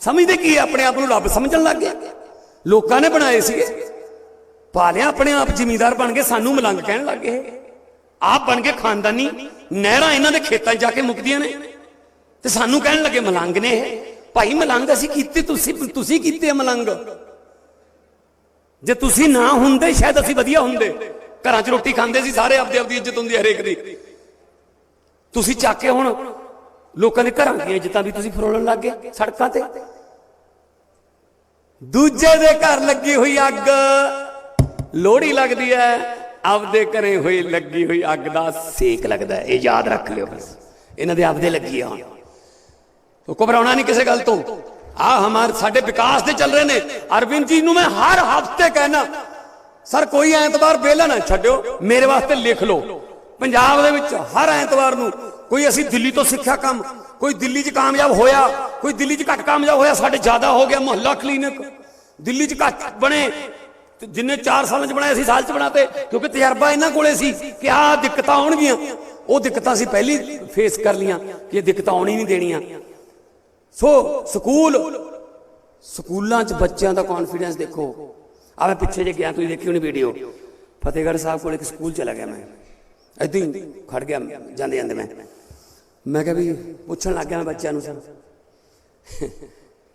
ਸਮਝਦੇ ਕੀ ਆਪਣੇ ਆਪ ਨੂੰ ਰੱਬ ਸਮਝਣ ਲੱਗ ਗਏ ਲੋਕਾਂ ਨੇ ਬਣਾਏ ਸੀਗੇ। ਪਾ ਲਿਆ ਆਪਣੇ ਆਪ ਜ਼ਿਮੀਦਾਰ ਬਣ ਕੇ, ਸਾਨੂੰ ਮਲੰਗ ਕਹਿਣ ਲੱਗ ਗਏ। ਆਪ ਬਣ ਕੇ ਖਾਨਦਾਨੀ। ਨਹਿਰਾਂ ਇਹਨਾਂ ਦੇ ਖੇਤਾਂ 'ਚ ਜਾ ਕੇ ਮੁੱਕਦੀਆਂ ਨੇ। ਤੇ ਸਾਨੂੰ ਕਹਿਣ ਲੱਗੇ, ਮਲੰਗ ਨੇ ਇਹ। ਭਾਈ, ਮਲੰਗ ਅਸੀਂ ਕੀਤੇ, ਤੁਸੀਂ ਤੁਸੀਂ ਕੀਤੇ ਆ ਮਲੰਗ। ਜੇ ਤੁਸੀਂ ਨਾ ਹੁੰਦੇ, ਸ਼ਾਇਦ ਅਸੀਂ ਵਧੀਆ ਹੁੰਦੇ। ਘਰਾਂ 'ਚ ਰੋਟੀ ਖਾਂਦੇ ਸੀ, ਸਾਰੇ ਆਪਦੀ ਆਪਦੀ ਇੱਜ਼ਤ ਹੁੰਦੀ ਹਰੇਕ ਦੀ। ਤੁਸੀਂ ਚੱਕ ਕੇ ਹੁਣ ਲੋਕਾਂ ਦੇ ਘਰਾਂ ਦੀਆਂ ਇੱਜ਼ਤਾਂ ਵੀ ਤੁਸੀਂ ਫਰੋਲਣ ਲੱਗ ਗਏ ਸੜਕਾਂ ਤੇ। ਦੂਜੇ ਦੇ ਘਰ ਲੱਗੀ ਹੋਈ ਅੱਗ। ਲੋਹੜੀ ਲੱਗਦੀ ਹੈ। ਆਪਦੇ ਘਰੇ ਹੋਈ ਲੱਗੀ ਹੋਈ ਅੱਗ ਦਾ ਸੇਕ ਲੱਗਦਾ ਇਹ ਯਾਦ ਰੱਖ ਲਿਓ। ਬਸ ਇਹਨਾਂ ਦੇ ਆਪਦੇ ਲੱਗੀ ਆ ਹੁਣ ਘਬਰਾਉਣਾ ਨਹੀਂ ਕਿਸੇ ਗੱਲ ਤੋਂ। ਆ ਹਮਾਰ ਸਾਡੇ ਵਿਕਾਸ ਦੇ ਚੱਲ ਰਹੇ ਨੇ। ਅਰਵਿੰਦ ਜੀ ਨੂੰ ਮੈਂ ਹਰ ਹਫ਼ਤੇ ਕਹਿਣਾ, ਸਰ, ਕੋਈ ਐਤਵਾਰ ਵੇਲਾ ਨਾ ਛੱਡਿਓ। ਮੇਰੇ ਵਾਸਤੇ ਲਿਖ ਲਓ। ਪੰਜਾਬ ਦੇ ਵਿੱਚ ਹਰ ਐਤਵਾਰ ਨੂੰ ਕੋਈ ਅਸੀਂ ਦਿੱਲੀ ਤੋਂ ਸਿੱਖਿਆ ਕੰਮ, ਕੋਈ ਦਿੱਲੀ 'ਚ ਕਾਮਯਾਬ ਹੋਇਆ, ਕੋਈ ਦਿੱਲੀ 'ਚ ਘੱਟ ਕਾਮਯਾਬ ਹੋਇਆ, ਸਾਡੇ ਜ਼ਿਆਦਾ ਹੋ ਗਿਆ ਮੁਹੱਲਾ ਕਲੀਨਿਕ। ਦਿੱਲੀ 'ਚ ਘੱਟ ਬਣੇ ਤੇ ਜਿੰਨੇ 4 ਸਾਲਾਂ 'ਚ ਬਣਾਏ ਸੀ, ਸਾਲ 'ਚ ਬਣਾਤੇ, ਕਿਉਂਕਿ ਤਜਰਬਾ ਇਹਨਾਂ ਕੋਲੇ ਸੀ ਕਿ ਆਹ ਦਿੱਕਤਾਂ ਆਉਣਗੀਆਂ। ਉਹ ਦਿੱਕਤਾਂ ਅਸੀਂ ਪਹਿਲੀ ਫੇਸ ਕਰ ਲੀਆਂ ਕਿ ਇਹ ਦਿੱਕਤਾਂ ਆਉਣੀ ਨਹੀਂ ਦੇਣੀਆਂ। ਸੋ ਸਕੂਲ, ਸਕੂਲਾਂ 'ਚ ਬੱਚਿਆਂ ਦਾ ਕੌਨਫੀਡੈਂਸ ਦੇਖੋ। ਆ ਮੈਂ ਪਿੱਛੇ ਜੇ ਗਿਆ, ਤੁਸੀਂ ਦੇਖੀ ਹੋਣੀ ਵੀਡੀਓ ਫਤਿਹਗੜ੍ਹ ਸਾਹਿਬ ਕੋਲ ਇੱਕ ਸਕੂਲ ਚਲਾ ਗਿਆ ਮੈਂ। ਏਦਾਂ ਹੀ ਖੜ ਗਿਆ ਜਾਂਦੇ ਜਾਂਦੇ ਮੈਂ। ਮੈਂ ਕਿਹਾ ਵੀ ਪੁੱਛਣ ਲੱਗ ਗਿਆ ਮੈਂ ਬੱਚਿਆਂ ਨੂੰ ਸਰ।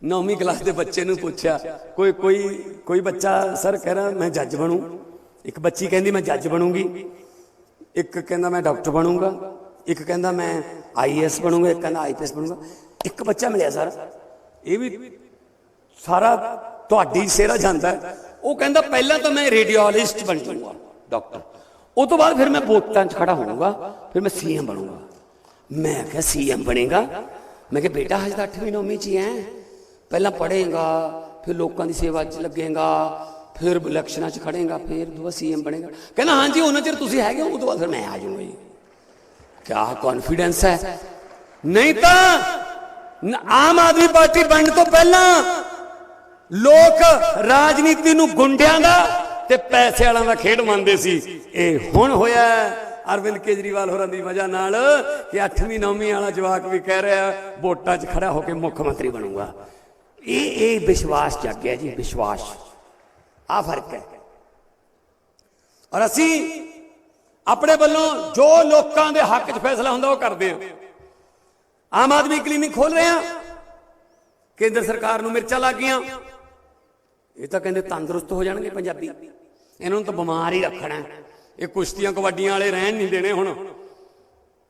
ਨੌਵੀਂ ਕਲਾਸ ਦੇ ਬੱਚੇ ਨੂੰ ਪੁੱਛਿਆ, ਕੋਈ ਕੋਈ ਕੋਈ ਬੱਚਾ, ਸਰ, ਕਹਿ ਰਿਹਾ ਮੈਂ ਜੱਜ ਬਣੂ। ਇੱਕ ਬੱਚੀ ਕਹਿੰਦੀ, ਮੈਂ ਜੱਜ ਬਣੂਗੀ। ਇੱਕ ਕਹਿੰਦਾ, ਮੈਂ ਡਾਕਟਰ ਬਣੂੰਗਾ। ਇੱਕ ਕਹਿੰਦਾ, ਮੈਂ ਆਈਐਸ ਬਣੂੰਗਾ। ਇੱਕ ਕਹਿੰਦਾ ਆਈਪੀਐਸ ਬਣੂੰਗਾ। ਇੱਕ ਬੱਚਾ ਮਿਲਿਆ, ਸਰ, ਇਹ ਵੀ ਸਾਰਾ ਤੁਹਾਡੀ ਸੇਰਾ ਜਾਂਦਾ ਹੈ। ਉਹ ਕਹਿੰਦਾ, ਪਹਿਲਾਂ ਤਾਂ ਮੈਂ ਰੇਡੀਓਲੋਜਿਸਟ ਬਣ ਜਾਊਂਗਾ, ਡਾਕਟਰ। ਉਹ ਤੋਂ ਬਾਅਦ ਫਿਰ ਮੈਂ ਵੋਟਾਂ 'ਚ ਖੜਾ ਹੋਊਂਗਾ, ਫਿਰ ਮੈਂ ਸੀਐਮ ਬਣੂੰਗਾ। ਮੈਂ ਕਿਹਾ ਸੀਐਮ ਬਣੇਗਾ? ਮੈਂ ਕਿਹਾ, ਬੇਟਾ, ਹਜੇ ਤਾਂ 8ਵੀਂ 9ਵੀਂ 'ਚ ਹੀ ਹੈ ਪਹਿਲਾਂ ਪੜ੍ਹੇਗਾ, ਫਿਰ ਲੋਕਾਂ ਦੀ ਸੇਵਾ 'ਚ ਲੱਗੇਗਾ, ਫਿਰ ਇਲੈਕਸ਼ਨਾਂ 'ਚ ਖੜੇਗਾ ਫਿਰ ਦੁਆ ਸੀਐਮ ਬਣੇਗਾ। ਕਹਿੰਦਾ, ਹਾਂਜੀ, ਉਹਨਾਂ ਚਿਰ ਤੁਸੀਂ ਹੈਗੇ ਹੋ ਉਹ ਤੋਂ ਬਾਅਦ ਫਿਰ ਮੈਂ ਆ ਜਾਊਂਗਾ ਜੀ। ਕਿਆ ਕੌਨਫੀਡੈਂਸ ਹੈ? ਨਹੀਂ ਤਾਂ ਆਮ ਆਦਮੀ ਪਾਰਟੀ ਬਣਨ ਤੋਂ ਪਹਿਲਾਂ ਲੋਕ ਰਾਜਨੀਤੀ ਨੂੰ ਗੁੰਡਿਆਂ ਦਾ ਤੇ ਪੈਸੇ ਵਾਲਿਆਂ ਦਾ ਖੇਡ ਮੰਨਦੇ ਸੀ। ਇਹ ਹੁਣ ਹੋਇਆ ਅਰਵਿੰਦ ਕੇਜਰੀਵਾਲ ਹੋਰਾਂ ਦੀ ਵਜ੍ਹਾ ਨਾਲ ਕਿ 8ਵੀਂ 9ਵੀਂ ਵਾਲਾ ਜਵਾਕ ਵੀ ਕਹਿ ਰਿਹਾ, ਵੋਟਾਂ 'ਚ ਖੜਾ ਹੋ ਕੇ ਮੁੱਖ ਮੰਤਰੀ ਬਣੂਗਾ। ਇਹ ਇਹ ਵਿਸ਼ਵਾਸ ਜਾਗਿਆ ਜੀ, ਵਿਸ਼ਵਾਸ। ਆ ਫ਼ਰਕ ਹੈ। ਔਰ ਅਸੀਂ ਆਪਣੇ ਵੱਲੋਂ ਜੋ ਲੋਕਾਂ ਦੇ ਹੱਕ 'ਚ ਫੈਸਲਾ ਹੁੰਦਾ ਉਹ ਕਰਦੇ ਹਾਂ। ਆਮ ਆਦਮੀ ਕਲੀਨਿਕ ਖੋਲ ਰਹੇ ਹਾਂ। ਕੇਂਦਰ ਸਰਕਾਰ ਨੂੰ ਮਿਰਚਾਂ ਲੱਗ ਗਈਆਂ ਇਹ ਤਾਂ ਕਹਿੰਦੇ ਤੰਦਰੁਸਤ ਹੋ ਜਾਣਗੇ ਪੰਜਾਬੀ। ਇਹਨਾਂ ਨੂੰ ਤਾਂ ਬਿਮਾਰ ਹੀ ਰੱਖਣਾ ਇਹ ਕੁਸ਼ਤੀਆਂ ਕਬੱਡੀਆਂ ਵਾਲੇ ਰਹਿਣ ਨਹੀਂ ਦੇਣੇ ਹੁਣ।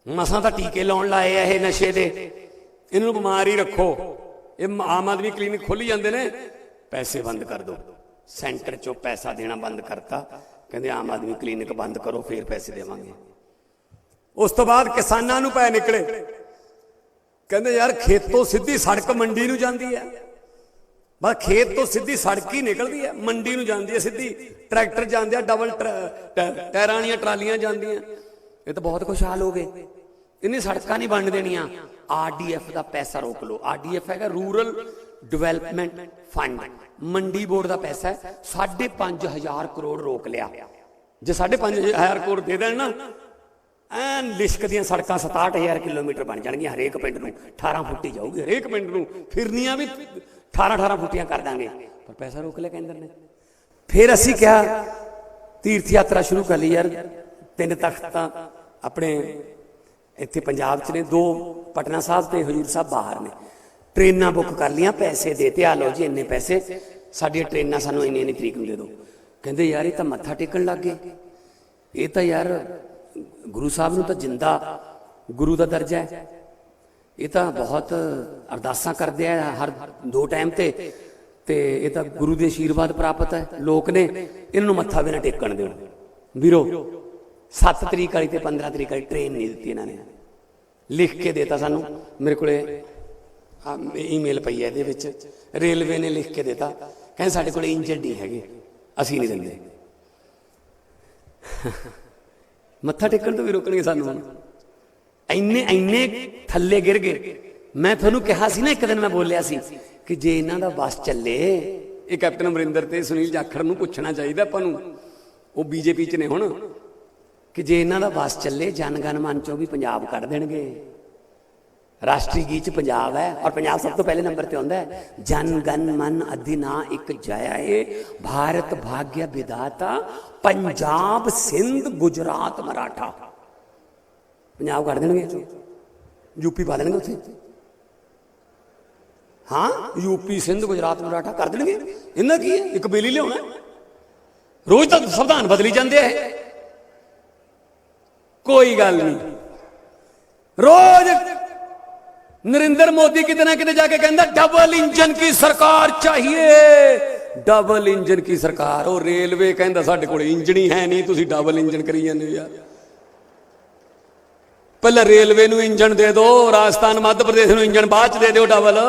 ਮਸਾਂ ਤਾਂ ਟੀਕੇ ਲਾਉਣ ਲਾਏ ਆ ਇਹ ਨਸ਼ੇ ਦੇ। ਇਹਨਾਂ ਨੂੰ ਬਿਮਾਰ ਹੀ ਰੱਖੋ। ਇਹ ਆਮ ਆਦਮੀ ਕਲੀਨਿਕ ਖੋਲੀ ਜਾਂਦੇ ਨੇ, ਪੈਸੇ ਬੰਦ ਕਰ ਦਿਓ ਸੈਂਟਰ ਚੋਂ ਪੈਸਾ ਦੇਣਾ ਬੰਦ ਕਰਤਾ। ਕਹਿੰਦੇ ਆਮ ਆਦਮੀ ਕਲੀਨਿਕ ਬੰਦ ਕਰੋ, ਫੇਰ ਪੈਸੇ ਦੇਵਾਂਗੇ। ਉਸ ਤੋਂ ਬਾਅਦ ਕਿਸਾਨਾਂ ਨੂੰ ਪੈ ਨਿਕਲੇ। ਕਹਿੰਦੇ ਯਾਰ ਖੇਤੋਂ ਸਿੱਧੀ ਸੜਕ ਮੰਡੀ ਨੂੰ ਜਾਂਦੀ ਹੈ। ਬਸ ਖੇਤ ਤੋਂ ਸਿੱਧੀ ਸੜਕ ਹੀ ਨਿਕਲਦੀ ਹੈ। ਮੰਡੀ ਨੂੰ ਜਾਂਦੀ ਹੈ ਸਿੱਧੀ। ਟਰੈਕਟਰ ਜਾਂਦੇ ਆ, ਡਬਲ ਟਰ- ਟਾਇਰਾਂ ਵਾਲੀਆਂ ਟਰਾਲੀਆਂ ਜਾਂਦੀਆਂ। ਇਹ ਤਾਂ ਬਹੁਤ ਖੁਸ਼ਹਾਲ ਹੋ ਗਏ। ਇਹਨੇ ਸੜਕਾਂ ਨਹੀਂ ਬਣ ਦੇਣੀਆਂ। ਆਰਡੀਐਫ ਦਾ ਪੈਸਾ ਰੋਕ ਲਓ। ਆਰਡੀਐਫ ਹੈਗਾ ਰੂਰਲ ਡਿਵੈਲਪਮੈਂਟ ਫੰਡ। ਮੰਡੀ ਬੋਰਡ ਦਾ ਪੈਸਾ ਹੈ। 5.5000 ਕਰੋੜ ਰੋਕ ਲਿਆ। ਜੇ 5.5000 ਕਰੋੜ ਦੇ ਦੇਣ ਨਾ, ਐਨ ਲਿਸ਼ਕ ਦੀਆਂ ਸੜਕਾਂ 67000 ਕਿਲੋਮੀਟਰ ਬਣ ਜਾਣਗੀਆਂ ਹਰੇਕ ਪਿੰਡ ਨੂੰ। 18 ਫੁੱਟੀ ਜਾਊਗੀ ਹਰੇਕ ਪਿੰਡ ਨੂੰ। ਫਿਰਨੀਆਂ ਵੀ 18 18 ਫੁੱਟੀਆਂ ਕਰ ਦਾਂਗੇ। ਪਰ ਪੈਸਾ ਰੋਕ ਲਿਆ ਕੇਂਦਰ ਨੇ। ਫਿਰ ਅਸੀਂ ਕਿਹਾ, ਤੀਰਥ ਯਾਤਰਾ ਸ਼ੁਰੂ ਕਰ ਲਈ ਯਾਰ। ਤਿੰਨ ਤਖਤ ਤਾਂ ਆਪਣੇ ਇੱਥੇ ਪੰਜਾਬ 'ਚ ਨੇ, ਦੋ ਪਟਨਾ ਸਾਹਿਬ ਤੇ ਹਜੂਰ ਸਾਹਿਬ ਬਾਹਰ ਨੇ। ਟ੍ਰੇਨਾਂ ਬੁੱਕ ਕਰ ਲੀਆਂ ਪੈਸੇ ਦੇ ਤੇ, ਆ ਲਓ ਜੀ, ਇੰਨੇ ਪੈਸੇ। ਸਾਡੀਆਂ ਟ੍ਰੇਨਾਂ ਸਾਨੂੰ ਇੰਨੀ ਇੰਨੀ ਤਰੀਕ ਨੂੰ ਦੇ ਦਿਓ। ਕਹਿੰਦੇ, ਯਾਰ, ਇਹ ਤਾਂ ਮੱਥਾ ਟੇਕਣ ਲੱਗ ਗਏ। ਇਹ ਤਾਂ ਯਾਰ, ਗੁਰੂ ਸਾਹਿਬ ਨੂੰ ਤਾਂ ਜਿੰਦਾ, ਗੁਰੂ ਦਾ ਦਰਜਾ ਹੈ। ਇਹ ਤਾਂ ਬਹੁਤ ਅਰਦਾਸਾਂ ਕਰਦੇ ਆ ਹਰ ਦੋ ਟਾਈਮ ਤੇ। ਤੇ ਇਹ ਤਾਂ ਗੁਰੂ ਦੇ ਆਸ਼ੀਰਵਾਦ ਪ੍ਰਾਪਤ ਹੈ। ਲੋਕ ਨੇ, ਇਹਨਾਂ ਨੂੰ ਮੱਥਾ ਵੀ ਨਾ ਟੇਕਣ ਦੇਣ। ਵੀਰੋ 7 ਤਰੀਕ ਵਾਲੀ ਤੇ 15 ਤਰੀਕ ਵਾਲੀ ਟ੍ਰੇਨ ਨਹੀਂ ਦਿੱਤੀ ਇਹਨਾਂ ਨੇ। ਲਿਖ ਕੇ ਦੇਤਾ ਸਾਨੂੰ। ਮੇਰੇ ਕੋਲੇ ਈਮੇਲ ਪਈ ਹੈ ਇਹਦੇ ਵਿੱਚ। ਰੇਲਵੇ ਨੇ ਲਿਖ ਕੇ ਦੇਤਾ। ਕਹਿੰਦੇ ਸਾਡੇ ਕੋਲ ਇੰਜਨ ਨਹੀਂ ਹੈਗੇ। ਅਸੀਂ ਨਹੀਂ ਦਿੰਦੇ। ਮੱਥਾ ਟੇਕਣ ਤੋਂ ਵੀ ਰੋਕਣਗੇ ਸਾਨੂੰ ਹੁਣ। ਇੰਨੇ ਇੰਨੇ ਥੱਲੇ ਗਿਰ ਗਏ। ਮੈਂ ਤੁਹਾਨੂੰ ਕਿਹਾ ਸੀ ਨਾ, ਇੱਕ ਦਿਨ ਮੈਂ ਬੋਲਿਆ ਸੀ ਕਿ ਜੇ ਇਹਨਾਂ ਦਾ ਬੱਸ ਚੱਲੇ, ਇਹ ਕੈਪਟਨ ਅਮਰਿੰਦਰ ਤੇ ਸੁਨੀਲ ਜਾਖੜ ਨੂੰ ਪੁੱਛਣਾ ਚਾਹੀਦਾ ਆਪਾਂ ਨੂੰ। ਉਹ ਬੀਜੇਪੀ 'ਚ ਨੇ ਹੁਣ। ਕਿ ਜੇ ਇਹਨਾਂ ਦਾ ਬਸ ਚੱਲੇ, ਜਨ ਗਨ ਮਨ ਚੋਂ ਵੀ ਪੰਜਾਬ ਕੱਢ ਦੇਣਗੇ। ਰਾਸ਼ਟਰੀ ਗੀਤ 'ਚ ਪੰਜਾਬ ਹੈ ਔਰ ਪੰਜਾਬ ਸਭ ਤੋਂ ਪਹਿਲੇ ਨੰਬਰ ਤੇ ਆਉਂਦਾ ਹੈ। ਜਨ ਗਨ ਮਨ ਅਧਿਨਾ ਇੱਕ ਜਇਆ ਏ, ਭਾਰਤ ਭਾਗਯ ਵਿਦਾਤਾ ਪੰਜਾਬ ਸਿੰਧ ਗੁਜਰਾਤ ਮਰਾਠਾ। ਪੰਜਾਬ ਕੱਢ ਦੇਣਗੇ ਯੂਪੀ ਪਾ ਦੇਣਗੇ ਉੱਥੇ। ਹਾਂ ਯੂਪੀ ਸਿੰਧ ਗੁਜਰਾਤ ਮਰਾਠਾ ਕਰ ਦੇਣਗੇ। ਇਹਨਾਂ ਕੀ ਹੈ? ਇੱਕ ਬੇਲੀ ਲਿਆਉਣਾ ਰੋਜ਼ ਤਾਂ ਸੰਵਿਧਾਨ ਬਦਲੀ ਜਾਂਦੇ ਆ ਕੋਈ ਗੱਲ ਨਹੀਂ। ਰੋਜ਼ ਨਰਿੰਦਰ ਮੋਦੀ ਕਿਤੇ ਨਾ ਕਿਤੇ ਜਾ ਕੇ ਕਹਿੰਦਾ ਡਬਲ ਇੰਜਨ ਕੀ ਸਰਕਾਰ ਚਾਹੀਏ? ਡਬਲ ਇੰਜਨ ਕੀ ਸਰਕਾਰ? ਉਹ ਰੇਲਵੇ ਕਹਿੰਦਾ, ਸਾਡੇ ਕੋਲ ਇੰਜਣ ਹੀ ਹੈ ਨਹੀਂ, ਤੁਸੀਂ ਡਬਲ ਇੰਜਨ ਕਰੀ ਜਾਂਦੇ ਹੋ ਯਾਰ। ਪਹਿਲਾਂ ਰੇਲਵੇ ਨੂੰ ਇੰਜਣ ਦੇ ਦਿਓ, ਰਾਜਸਥਾਨ, ਮੱਧ ਪ੍ਰਦੇਸ਼ ਨੂੰ ਇੰਜਣ ਬਾਅਦ ਚ ਦੇ ਦਿਓ ਡਬਲ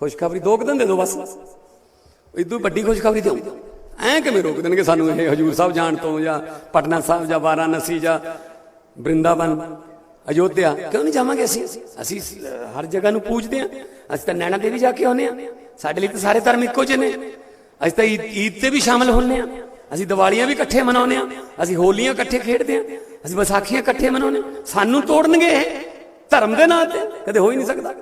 ਖੁਸ਼ਖਬਰੀ ਦੋ ਕੁ ਦਿਨ ਦੇ ਦਿਓ ਬਸ। ਇਦੋਂ ਵੱਡੀ ਖੁਸ਼ਖਬਰੀ ਦਿਓ। ਐਂ ਕਿਵੇਂ ਰੋਕ ਦੇਣਗੇ ਸਾਨੂੰ ਇਹ ਹਜੂਰ ਸਾਹਿਬ ਜਾਣ ਤੋਂ ਜਾਂ ਪਟਨਾ ਸਾਹਿਬ ਜਾਂ ਵਾਰਾਣਸੀ ਜਾਂ ਬ੍ਰਿੰਦਾਵਨ, ਅਯੋਧਿਆ? ਕਿਉਂ ਨਹੀਂ ਜਾਵਾਂਗੇ ਅਸੀਂ? ਅਸੀਂ ਹਰ ਜਗ੍ਹਾ ਨੂੰ ਪੂਜਦੇ ਹਾਂ। ਅਸੀਂ ਤਾਂ ਨੈਣਾ ਦੇਵੀ ਜਾ ਕੇ ਆਉਂਦੇ ਹਾਂ। ਸਾਡੇ ਲਈ ਤਾਂ ਸਾਰੇ ਧਰਮ ਇੱਕੋ ਜਿਹੇ ਨੇ। ਅਸੀਂ ਤਾਂ ਈਦ ਈਦ ਤੇ ਵੀ ਸ਼ਾਮਲ ਹੁੰਦੇ ਹਾਂ। ਅਸੀਂ ਦੀਵਾਲੀਆਂ ਵੀ ਇਕੱਠੇ ਮਨਾਉਂਦੇ ਹਾਂ। ਅਸੀਂ ਹੋਲੀਆਂ ਇਕੱਠੇ ਖੇਡਦੇ ਹਾਂ। ਅਸੀਂ ਵਿਸਾਖੀਆਂ ਇਕੱਠੇ ਮਨਾਉਂਦੇ ਹਾਂ। ਸਾਨੂੰ ਤੋੜਨਗੇ ਇਹ ਧਰਮ ਦੇ ਨਾਂ ਤੇ। ਕਦੇ ਹੋ ਹੀ ਨਹੀਂ ਸਕਦਾ।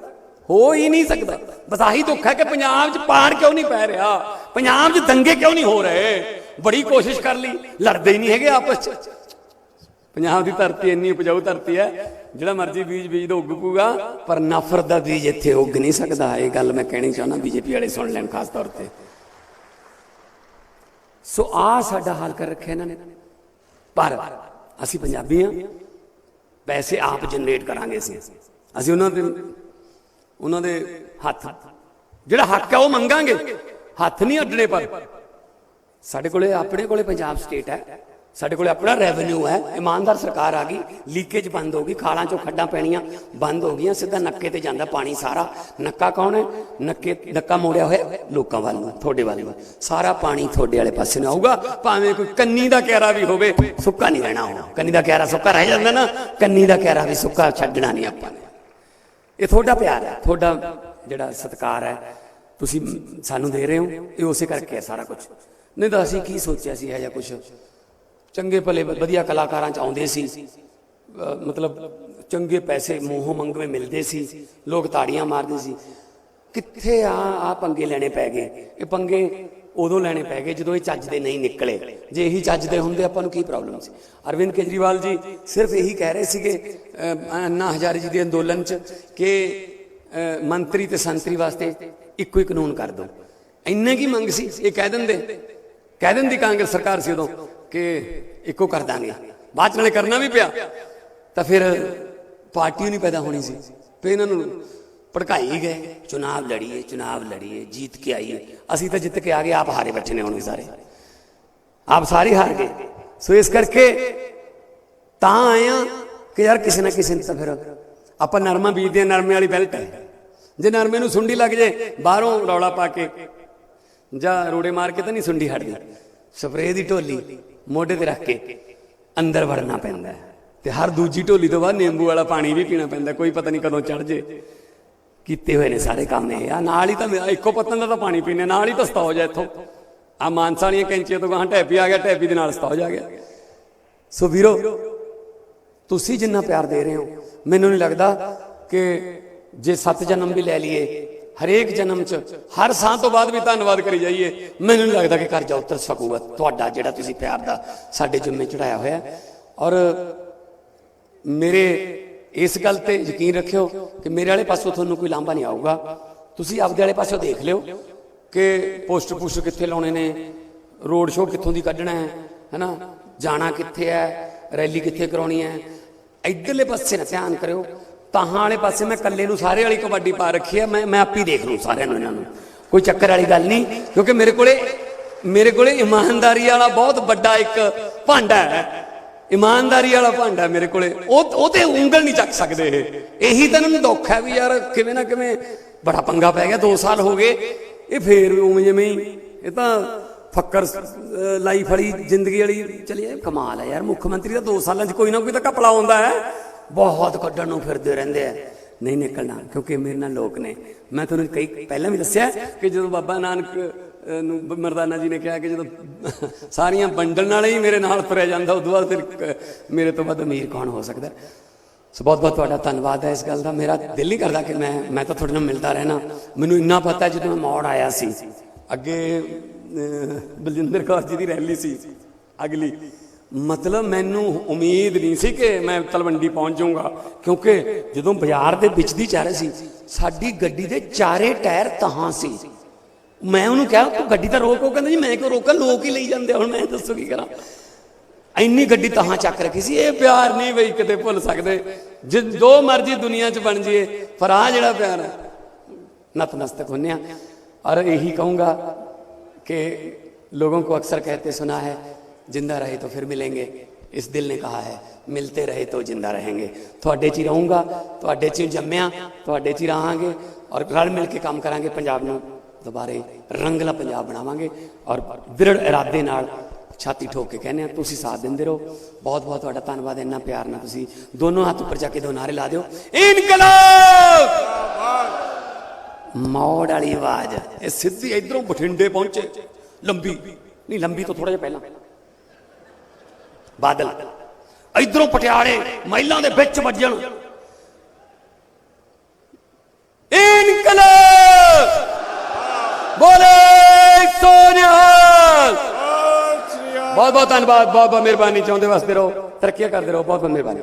ਹੋ ਹੀ ਨਹੀਂ ਸਕਦਾ। ਬਸ ਆਹੀ ਦੁੱਖ ਹੈ ਕਿ ਪੰਜਾਬ 'ਚ ਪਾੜ ਕਿਉਂ ਨਹੀਂ ਪੈ ਰਿਹਾ? ਪੰਜਾਬ 'ਚ ਦੰਗੇ ਕਿਉਂ ਨਹੀਂ ਹੋ ਰਹੇ? ਬੜੀ ਕੋਸ਼ਿਸ਼ ਕਰ ਲਈ। ਲੜਦੇ ਹੀ ਨਹੀਂ ਹੈਗੇ ਆਪਸ 'ਚ। ਪੰਜਾਬ ਦੀ ਧਰਤੀ ਇੰਨੀ ਉਪਜਾਊ ਧਰਤੀ ਹੈ, ਜਿਹੜਾ ਮਰਜ਼ੀ ਬੀਜ ਬੀਜ ਦੋ ਉੱਗ ਪੂਗਾ ਪਰ ਨਫ਼ਰਤ ਦਾ ਬੀਜ ਇੱਥੇ ਉੱਗ ਨਹੀਂ ਸਕਦਾ। ਇਹ ਗੱਲ ਮੈਂ ਕਹਿਣੀ ਚਾਹੁੰਦਾ, ਬੀਜੇਪੀ ਵਾਲੇ ਸੁਣ ਲੈਣ ਖਾਸ ਤੌਰ ਤੇ। ਸੋ ਆ ਸਾਡਾ ਹਾਲ ਕਰ ਰੱਖਿਆ ਇਹਨਾਂ ਨੇ। ਪਰ ਅਸੀਂ ਪੰਜਾਬੀ ਹਾਂ। ਪੈਸੇ ਆਪ ਜਨਰੇਟ ਕਰਾਂਗੇ ਅਸੀਂ। ਅਸੀਂ ਉਹਨਾਂ ਦੇ ਉਹਨਾਂ ਦੇ ਹੱਥ। ਜਿਹੜਾ ਹੱਕ ਹੈ ਉਹ ਮੰਗਾਂਗੇ। ਹੱਥ ਨਹੀਂ ਅੱਡਣੇ ਪਰ। ਸਾਡੇ ਕੋਲੇ ਆਪਣੇ ਕੋਲੇ ਪੰਜਾਬ ਸਟੇਟ ਹੈ। ਸਾਡੇ ਕੋਲੇ ਆਪਣਾ ਰੈਵਨਿਊ ਹੈ। ਇਮਾਨਦਾਰ ਸਰਕਾਰ ਆ ਗਈ। ਲੀਕੇਜ ਬੰਦ ਹੋ ਗਈ। ਖਾਲਾਂ ਚੋਂ ਖੱਡਾਂ ਪੈਣੀਆਂ ਬੰਦ ਹੋ ਗਈਆਂ। ਸਿੱਧਾ ਨੱਕੇ ਤੇ ਜਾਂਦਾ ਪਾਣੀ ਸਾਰਾ। ਨੱਕਾ ਕੌਣ ਹੈ? ਨੱਕੇ, ਨੱਕਾ ਮੋੜਿਆ ਹੋਇਆ ਲੋਕਾਂ ਵੱਲ ਨੂੰ, ਤੁਹਾਡੇ ਵੱਲ ਨੂੰ। ਸਾਰਾ ਪਾਣੀ ਤੁਹਾਡੇ ਵਾਲੇ ਪਾਸੇ ਨੂੰ ਆਊਗਾ। ਭਾਵੇਂ ਕੋਈ ਕੰਨੀ ਦਾ ਕਹਿਰਾ ਵੀ ਹੋਵੇ, ਸੁੱਕਾ ਨਹੀਂ ਰਹਿਣਾ ਉਹ ਕੰਨੀ ਦਾ ਕਹਿਰਾ ਸੁੱਕਾ ਰਹਿ ਜਾਂਦਾ ਨਾ। ਕੰਨੀ ਦਾ ਕਹਿਰਾ ਵੀ ਸੁੱਕਾ ਛੱਡਣਾ ਨਹੀਂ ਆਪਾਂ ਨੇ। ਇਹ ਤੁਹਾਡਾ ਪਿਆਰ ਹੈ, ਤੁਹਾਡਾ ਜਿਹੜਾ ਸਤਿਕਾਰ ਹੈ, ਤੁਸੀਂ ਸਾਨੂੰ ਦੇ ਰਹੇ ਹੋ, ਇਹ ਉਸੇ ਕਰਕੇ ਹੈ ਸਾਰਾ ਕੁਝ ਨਹੀਂ ਤਾਂ ਅਸੀਂ ਕੀ ਸੋਚਿਆ ਸੀ ਇਹ ਜਿਹਾ ਕੁਝ ਚੰਗੇ ਭਲੇ, ਵਧੀਆ ਕਲਾਕਾਰਾਂ ਚ ਆਉਂਦੇ ਸੀ ਮਤਲਬ ਚੰਗੇ ਪੈਸੇ ਮੋਹ ਮੰਗਵੇਂ ਮਿਲਦੇ ਸੀ, ਲੋਕ ਤਾੜੀਆਂ ਮਾਰਦੇ ਸੀ। ਕਿੱਥੇ ਆ ਆ ਪੰਗੇ ਲੈਣੇ ਪੈ ਗਏ? ਇਹ ਪੰਗੇ ਉਦੋਂ ਲੈਣੇ ਪੈ ਗਏ ਜਦੋਂ ਇਹ ਚੱਜ ਦੇ ਨਹੀਂ ਨਿਕਲੇ। ਜੇ ਇਹੀ ਚੱਜ ਦੇ ਹੁੰਦੇ, ਆਪਾਂ ਨੂੰ ਕੀ ਪ੍ਰੋਬਲਮ ਸੀ? ਅਰਵਿੰਦ ਕੇਜਰੀਵਾਲ ਜੀ ਸਿਰਫ ਇਹੀ ਕਹਿ ਰਹੇ ਸੀਗੇ ਅੰਨਾ ਹਜ਼ਾਰੇ ਜੀ ਦੇ ਅੰਦੋਲਨ ਚ ਕਿ ਮੰਤਰੀ ਤੇ ਸੰਤਰੀ ਵਾਸਤੇ ਇੱਕੋ ਹੀ ਕਾਨੂੰਨ ਕਰ ਦੋ। ਇੰਨੇ ਕੀ ਮੰਗ ਸੀ? ਇਹ ਕਹਿ ਦਿੰਦੇ। ਕਹਿ ਦਿੰਦੀ ਕਾਂਗਰਸ ਸਰਕਾਰ ਸੀ ਉਦੋਂ ਕਿ ਇੱਕੋ ਕਰ ਦਾਂਗੇ। ਬਾਅਦ ਚ ਨਾਲੇ ਕਰਨਾ ਵੀ ਪਿਆ। ਤਾਂ ਫਿਰ ਪਾਰਟੀ ਨਹੀਂ ਪੈਦਾ ਹੋਣੀ ਸੀ। ਤੇ ਇਹਨਾਂ ਨੂੰ ਭੜਕਾਈ ਗਏ। ਚੁਣਾਵ ਲੜੀਏ ਚੁਣਾਵ ਲੜੀਏ ਜੀਤ ਕੇ ਆਈਏ। ਅਸੀਂ ਤਾਂ ਜਿੱਤ ਕੇ ਆ ਗਏ ਆਪ ਹਾਰੇ ਬੈਠੇ ਨੇ ਹੁਣ ਸਾਰੇ। ਆਪ ਸਾਰੇ ਹਾਰ ਗਏ। ਸੋ ਇਸ ਕਰਕੇ ਤਾਂ ਆਇਆ ਕਿ ਯਾਰ ਕਿਸੇ ਨਾ ਕਿਸੇ ਨੇ ਤਾਂ ਫਿਰ ਆਪਾਂ ਨਰਮਾ ਬੀਜਦੇ ਹਾਂ, ਨਰਮੇ ਵਾਲੀ ਬੈਲਟ ਹੈ। ਜੇ ਨਰਮੇ ਨੂੰ ਸੁੰਡੀ ਲੱਗ ਜੇ ਬਾਹਰੋਂ ਰੌਲਾ ਪਾ ਕੇ ਜਾਂ ਰੋੜੇ ਮਾਰ ਕੇ ਤਾਂ ਨਹੀਂ ਸੁੰਡੀ ਹਟਦੀ। ਸਪਰੇਅ ਦੀ ਢੋਲੀ ਮੋਢੇ ਤੇ ਰੱਖ ਕੇ ਅੰਦਰ ਵੜਨਾ ਪੈਂਦਾ ਤੇ ਹਰ ਦੂਜੀ ਢੋਲੀ ਤੋਂ ਬਾਅਦ ਨਿੰਬੂ ਵਾਲਾ ਪਾਣੀ ਵੀ ਪੀਣਾ ਪੈਂਦਾ ਕੋਈ ਪਤਾ ਨਹੀਂ ਕਦੋਂ ਚੜ ਜੇ। ਕੀਤੇ ਹੋਏ ਨੇ ਸਾਰੇ ਕੰਮ ਇਹ ਆ। ਨਾਲ ਹੀ ਤਾਂ ਇੱਕੋ ਪੱਤਨ ਦਾ ਤਾਂ ਪਾਣੀ ਪੀਨੇ ਨਾਲ ਹੀ ਤਾਂ ਹੋ ਹੈ ਇੱਥੋਂ। ਆ ਮਾਨਸਾ ਵਾਲੀਆਂ ਕੈਂਚੀਆਂ ਤੋਂ ਗਾਂ ਟੈਪੀ ਆ ਗਿਆ, ਟੈਪੀ ਦੇ ਨਾਲ ਸਤੌਜ ਆ ਗਿਆ। ਸੋ ਵੀਰੋ, ਤੁਸੀਂ ਜਿੰਨਾ ਪਿਆਰ ਦੇ ਰਹੇ ਹੋ, ਮੈਨੂੰ ਨਹੀਂ ਲੱਗਦਾ ਕਿ ਜੇ ਸੱਤ ਜਨਮ ਵੀ ਲੈ ਲਈਏ, ਹਰੇਕ ਜਨਮ ਚ ਹਰ ਸਾਹ ਤੋਂ ਬਾਅਦ ਵੀ ਧੰਨਵਾਦ ਕਰੀ ਜਾਈਏ, ਮੈਨੂੰ ਨਹੀਂ ਲੱਗਦਾ ਕਿ ਕਰਜ਼ਾ ਉਤਰ ਸਕੂਗਾ ਤੁਹਾਡਾ ਜਿਹੜਾ ਤੁਸੀਂ ਪਿਆਰ ਦਾ ਸਾਡੇ ਜੁੰਮੇ ਚੜਾਇਆ ਹੋਇਆ। ਔਰ ਮੇਰੇ ਇਸ ਗੱਲ ਤੇ ਯਕੀਨ ਰੱਖਿਓ ਕਿ ਮੇਰੇ ਵਾਲੇ ਪਾਸੋਂ ਤੁਹਾਨੂੰ ਕੋਈ ਲਾਂਭਾ ਨਹੀਂ ਆਊਗਾ। ਤੁਸੀਂ ਆਪਦੇ ਵਾਲੇ ਪਾਸੋਂ ਦੇਖ ਲਿਓ ਕਿ ਪੋਸਟਰ ਪੂਸਟਰ ਕਿੱਥੇ ਲਾਉਣੇ ਨੇ, ਰੋਡ ਸ਼ੋਅ ਕਿੱਥੋਂ ਦੀ ਕੱਢਣਾ ਹੈ, ਹੈਨਾ? ਜਾਣਾ ਕਿੱਥੇ ਹੈ, ਰੈਲੀ ਕਿੱਥੇ ਕਰਾਉਣੀ ਹੈ। ਇਧਰਲੇ ਪਾਸੇ ਨਾ ਧਿਆਨ ਕਰਿਓ। ਤਾਹਾਂ ਵਾਲੇ ਪਾਸੇ ਮੈਂ ਇਕੱਲੇ ਨੂੰ ਸਾਰੇ ਵਾਲੀ ਕਬੱਡੀ ਪਾ ਰੱਖੀ ਹੈ, ਮੈਂ ਮੈਂ ਆਪ ਹੀ ਦੇਖ ਲੂੰ ਸਾਰਿਆਂ ਨੂੰ, ਇਹਨਾਂ ਨੂੰ। ਕੋਈ ਚੱਕਰ ਵਾਲੀ ਗੱਲ ਨਹੀਂ, ਕਿਉਂਕਿ ਮੇਰੇ ਕੋਲੇ ਮੇਰੇ ਕੋਲੇ ਇਮਾਨਦਾਰੀ ਵਾਲਾ ਬਹੁਤ ਵੱਡਾ ਇੱਕ ਭਾਂਡਾ ਹੈ। ਇਮਾਨਦਾਰੀ ਵਾਲਾ ਭਾਂਡਾ ਮੇਰੇ ਕੋਲੇ। ਉਹ ਉਹ ਤੇ ਉਂਗਲ ਨਹੀਂ ਚੱਕ ਸਕਦੇ ਇਹ। ਇਹੀ ਤਾਂ ਇਹਨਾਂ ਨੂੰ ਦੁੱਖ ਹੈ ਵੀ ਯਾਰ ਕਿਵੇਂ ਨਾ ਕਿਵੇਂ ਬੜਾ ਪੰਗਾ ਪੈ ਗਿਆ 2 ਸਾਲ ਹੋ ਗਏ। ਇਹ ਫੇਰ ਉਵੇਂ ਜਿਵੇਂ ਹੀ, ਇਹ ਤਾਂ ਫੱਕਰ ਲਾਈਫ ਵਾਲੀ ਜ਼ਿੰਦਗੀ ਵਾਲੀ ਚਲੀ ਇਹ ਕਮਾਲ ਹੈ ਯਾਰ, ਮੁੱਖ ਮੰਤਰੀ ਦਾ 2 ਸਾਲਾਂ 'ਚ ਕੋਈ ਨਾ ਕੋਈ ਤਾਂ ਘਪਲਾ ਆਉਂਦਾ ਹੈ। ਬਹੁਤ ਕੱਢਣ ਨੂੰ ਫਿਰਦੇ ਰਹਿੰਦੇ ਆ। ਨਹੀਂ ਨਿਕਲਣਾ, ਕਿਉਂਕਿ ਮੇਰੇ ਨਾਲ ਲੋਕ ਨੇ। ਮੈਂ ਤੁਹਾਨੂੰ ਕਈ ਪਹਿਲਾਂ ਵੀ ਦੱਸਿਆ ਕਿ ਜਦੋਂ ਬਾਬਾ ਨਾਨਕ ਨੂੰ ਮਰਦਾਨਾ ਜੀ ਨੇ ਕਿਹਾ ਕਿ ਜਦੋਂ ਸਾਰੀਆਂ ਵੰਡਣ ਨਾਲ ਹੀ ਮੇਰੇ ਨਾਲ ਤੁਰਿਆ ਜਾਂਦਾ, ਉਦੋਂ ਬਾਅਦ ਫਿਰ ਮੇਰੇ ਤੋਂ ਵੱਧ ਅਮੀਰ ਕੌਣ ਹੋ ਸਕਦਾ? ਸੋ ਬਹੁਤ ਬਹੁਤ ਤੁਹਾਡਾ ਧੰਨਵਾਦ ਹੈ ਇਸ ਗੱਲ ਦਾ। ਮੇਰਾ ਦਿਲ ਨਹੀਂ ਕਰਦਾ ਕਿ ਮੈਂ ਮੈਂ ਤਾਂ ਤੁਹਾਡੇ ਨਾਲ ਮਿਲਦਾ ਰਹਿਣਾ। ਮੈਨੂੰ ਇੰਨਾ ਪਤਾ ਜਦੋਂ ਮੈਂ ਮੌੜ ਆਇਆ ਸੀ। ਅੱਗੇ ਬਲਜਿੰਦਰ ਕੌਰ ਜੀ ਦੀ ਰੈਲੀ ਸੀ, ਅਗਲੀ। ਮਤਲਬ ਮੈਨੂੰ ਉਮੀਦ ਨਹੀਂ ਸੀ ਕਿ ਮੈਂ ਤਲਵੰਡੀ ਪਹੁੰਚ ਜਾਊਂਗਾ, ਕਿਉਂਕਿ ਜਦੋਂ ਬਾਜ਼ਾਰ ਦੇ ਵਿੱਚ ਦੀ ਚਾਰੇ ਸੀ, ਸਾਡੀ ਗੱਡੀ ਦੇ ਚਾਰੇ ਟਾਇਰ ਤਹਾਂ ਸੀ। ਮੈਂ ਉਹਨੂੰ ਕਿਹਾ ਤੂੰ ਗੱਡੀ ਤਾਂ ਰੋਕ ਉਹ ਕਹਿੰਦਾ ਜੀ ਮੈਂ ਕਿਉਂ ਰੋਕਾਂ ਲੋਕ ਹੀ ਲਈ ਜਾਂਦੇ ਆ, ਹੁਣ ਮੈਂ ਦੱਸੋ ਕੀ ਕਰਾਂ ਇੰਨੀ ਗੱਡੀ ਤਹਾਂ ਚੱਕ ਰੱਖੀ ਸੀ ਇਹ ਪਿਆਰ ਨਹੀਂ ਬਈ ਕਿਤੇ ਭੁੱਲ ਸਕਦੇ ਜੇ ਜੋ ਮਰਜ਼ੀ ਦੁਨੀਆ 'ਚ ਬਣ ਜਾਈਏ ਪਰ ਆ ਜਿਹੜਾ ਪਿਆਰ ਹੈ नतमस्तक होने और यही कहूंगा कि लोगों को अक्सर कहते सुना है जिंदा रहे तो फिर मिलेंगे इस दिल ने कहा है ਮਿਲਤੇ ਰਹੇ तो जिंदा रहेंगे ਤੁਹਾਡੇ 'ਚ ਹੀ ਰਹੂੰਗਾ ਤੁਹਾਡੇ 'ਚ ਹੀ ਜੰਮਿਆ ਤੁਹਾਡੇ 'ਚ ਹੀ ਰਹਾਂਗੇ ਔਰ ਰਲ ਮਿਲ ਕੇ ਕੰਮ ਕਰਾਂਗੇ ਪੰਜਾਬ ਨੂੰ ਦੁਬਾਰੇ ਰੰਗਲਾ ਪੰਜਾਬ ਬਣਾਵਾਂਗੇ ਔਰ ਵਿਰੜ ਇਰਾਦੇ ਨਾਲ ਛਾਤੀ ਠੋਕ ਕੇ ਕਹਿੰਦੇ ਆ ਤੁਸੀਂ ਸਾਥ ਦਿੰਦੇ ਰਹੋ। ਬਹੁਤ ਬਹੁਤ ਤੁਹਾਡਾ ਧੰਨਵਾਦ ਇੰਨਾ ਪਿਆਰ ਨਾਲ ਤੁਸੀਂ ਦੋਨੋਂ ਹੱਥ ਉੱਪਰ ਚੱਕ ਕੇ ਦੋ ਨਾਰੇ ਲਾ ਦਿਓ। ਇਨਕਲਾਬ! ਮੌੜ ਵਾਲੀ ਆਵਾਜ਼। ਇਹ ਸਿੱਧੀ ਇਧਰੋਂ ਬਠਿੰਡੇ ਪਹੁੰਚੇ। ਲੰਬੀ। ਨਹੀਂ ਲੰਬੀ ਤੋਂ ਥੋੜਾ ਜਿਹਾ ਪਹਿਲਾਂ। ਬਾਦਲ। ਇਧਰੋਂ ਪਟਿਆਲੇ ਮਹਿਲਾਂ ਦੇ ਵਿੱਚ ਵੱਜਣ ਇਨਕਲਾਬ! ਬੋਲੇ ਸੋਨਿਹਾਲ ਬਹੁਤ ਬਹੁਤ ਧੰਨਵਾਦ ਬਹੁਤ ਬਹੁਤ ਮਿਹਰਬਾਨੀ ਚਾਹੁੰਦੇ ਵਾਸਤੇ ਰਹੋ ਤਰੱਕੀਆਂ ਕਰਦੇ ਰਹੋ ਬਹੁਤ ਬਹੁਤ ਮਿਹਰਬਾਨੀ